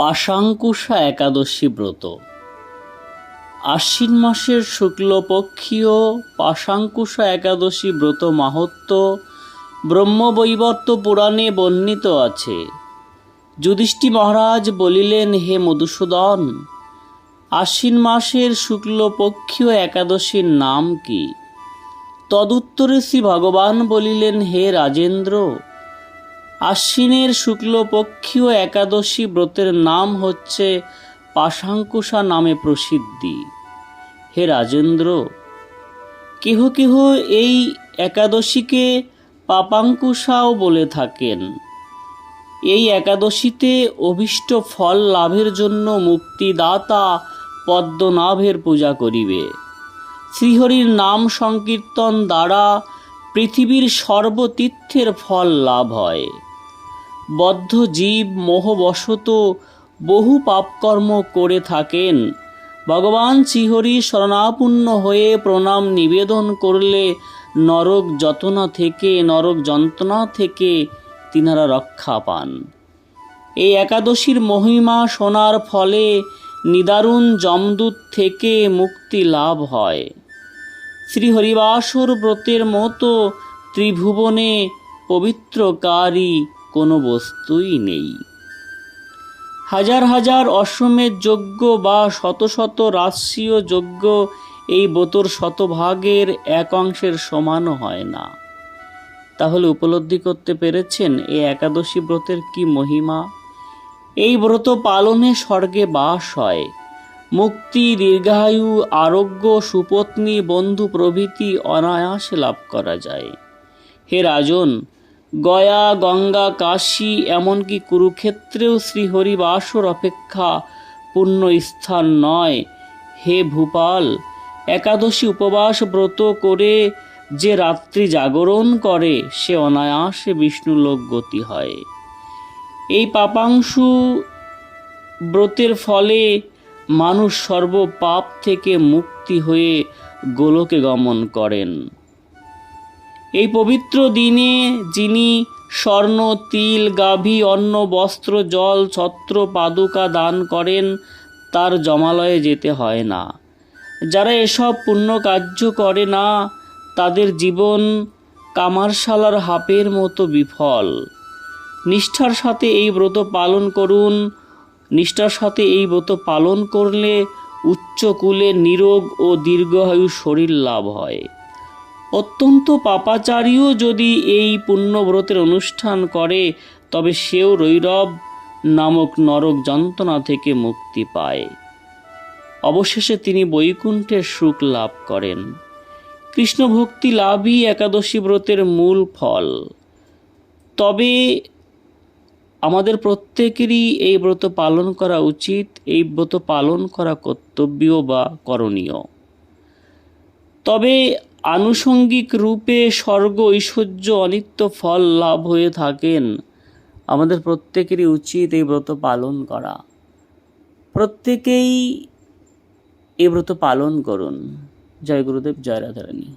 পাশাঙ্কুশা একাদশী ব্রত। আশ্বিন মাসের শুক্লপক্ষীয় পাশাঙ্কুশা একাদশী ব্রত মাহাত্ম ব্রহ্মবৈবর্ত পুরাণে বর্ণিত আছে। যুধিষ্ঠি মহারাজ বলিলেন, হে মধুসূদন, আশ্বিন মাসের শুক্লপক্ষীয় একাদশীর নাম কি? তদুত্তরে শ্রী ভগবান বলিলেন, হে রাজেন্দ্র আশ্বিনের শুক্লপক্ষীয় একাদশী ব্রতের নাম হচ্ছে পাশাঙ্কুশা নামে প্রসিদ্ধি। হে রাজেন্দ্র, কেহ কেহ এই একাদশীকে পাপাঙ্কুশাও বলে থাকেন। এই একাদশীতে অভীষ্ট ফল লাভের জন্য মুক্তিদাতা পদ্মনাভের পূজা করিবে। শ্রীহরির নাম সংকীর্তন দ্বারা পৃথিবীর সর্বতীর্থের ফল লাভ হয়। বদ্ধ জীব মোহবশত বহু পাপকর্ম করে থাকেন। ভগবান শ্রীহরি শরণাপন্ন হয়ে প্রণাম নিবেদন করলে নরক যতনা থেকে, নরক যন্ত্রণা থেকে তিনারা রক্ষা পান। এই একাদশীর মহিমা শোনার ফলে নিদারুণ যমদূত থেকে মুক্তি লাভ হয়। শ্রী হরিবাসর ব্রতের মতো ত্রিভুবনে পবিত্রকারী কোনো বস্তুই নেই। হাজার হাজার অশ্বমেধ যজ্ঞ বা শত শত রাষ্ট্রীয় যজ্ঞ এই বোতর শতভাগের এক অংশের সমানও হয় না। তাহলে উপলব্ধি করতে পেরেছেন এই একাদশী ব্রতের কি মহিমা? এই ব্রত পালনে স্বর্গে বাস হয়। মুক্তি, দীর্ঘায়ু, আরোগ্য, সুপত্নী, বন্ধু প্রভৃতি অনায়াসে লাভ করা যায়। হে রাজন গয়া, গঙ্গা, কাশী, এমনকি কুরুক্ষেত্রেও শ্রীহরিবাসর অপেক্ষা পূর্ণ স্থান নয়। হে ভূপাল, একাদশী উপবাস ব্রত করে যে রাত্রি জাগরণ করে, সে অনায়াসে বিষ্ণুলোক গতি হয়। এই পাপাংশু ব্রতের ফলে মানুষ সর্ব পাপ থেকে মুক্তি হয়ে গোলকে গমন করেন। এই পবিত্র দিনে যিনি স্বর্ণ, তিল, গাভী, অন্ন, বস্ত্র, জল, ছত্র, পাদুকা দান করেন, তার জমালয়ে যেতে হয় না। যারা এসব পুণ্য কার্য করে না, তাদের জীবন কামারশালার হাপের মতো বিফল। নিষ্ঠার সাথে এই ব্রত পালন করুন, নিষ্ঠার সাথে এই ব্রত পালন করলে উচ্চকুলে নিরোগ ও দীর্ঘায়ু শরীর লাভ হয়। অত্যন্ত পাপাচারীও যদি এই পুণ্যব্রতের অনুষ্ঠান করে, তবে সেও রৈরব নামক নরক যন্ত্রণা থেকে মুক্তি পায়। অবশেষে তিনি বৈকুণ্ঠের সুখ লাভ করেন। কৃষ্ণ ভক্তি লাভই একাদশী ব্রতের মূল ফল। তবে আমাদের প্রত্যেকেরই এই ব্রত পালন করা উচিত, এই ব্রত পালন করা কর্তব্য বা করণীয়। তবে আনুষঙ্গিক রূপে স্বর্গ ঐশ্বর্য অনিত্য ফল লাভ হয়ে থাকেন। আমাদের প্রত্যেকেরই উচিত এই ব্রত পালন করা। প্রত্যেকেই এই ব্রত পালন করুন। জয় গুরুদেব, জয় রাধারানী।